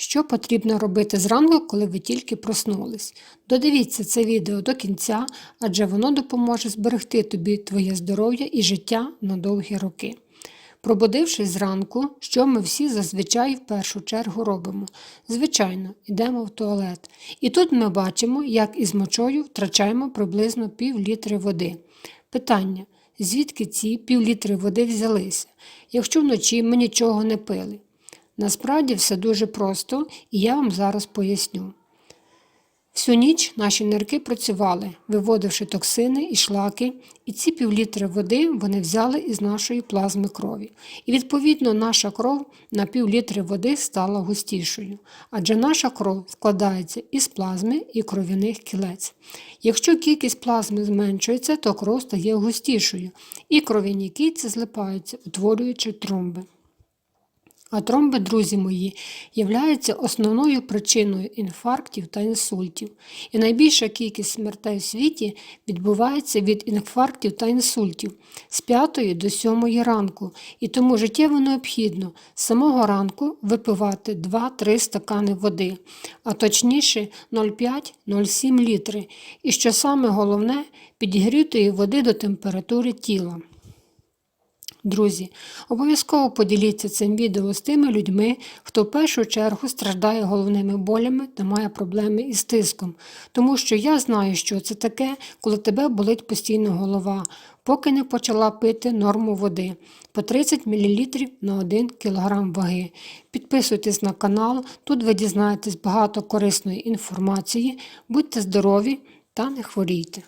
Що потрібно робити зранку, коли ви тільки проснулись? Додивіться це відео до кінця, адже воно допоможе зберегти тобі твоє здоров'я і життя на довгі роки. Пробудившись зранку, що ми всі зазвичай в першу чергу робимо? Звичайно, йдемо в туалет. І тут ми бачимо, як із мочою втрачаємо приблизно пів літри води. Питання: звідки ці пів літри води взялися, якщо вночі ми нічого не пили? Насправді все дуже просто, і я вам зараз поясню. Всю ніч наші нирки працювали, виводивши токсини і шлаки, і ці півлітри води вони взяли із нашої плазми крові. І відповідно наша кров на півлітри води стала густішою, адже наша кров складається із плазми і кров'яних кілець. Якщо кількість плазми зменшується, то кров стає густішою, і кров'яні кільця злипаються, утворюючи тромби. А тромби, друзі мої, являються основною причиною інфарктів та інсультів. І найбільша кількість смертей в світі відбувається від інфарктів та інсультів з 5 до 7 ранку. І тому життєво необхідно з самого ранку випивати 2-3 стакани води, а точніше 0,5-0,7 літри. І що саме головне, підігрітої води до температури тіла. Друзі, обов'язково поділіться цим відео з тими людьми, хто в першу чергу страждає головними болями та має проблеми із тиском, тому що я знаю, що це таке, коли тебе болить постійно голова, поки не почала пити норму води по 30 мл на 1 кг ваги. Підписуйтесь на канал, тут ви дізнаєтесь багато корисної інформації, будьте здорові та не хворійте.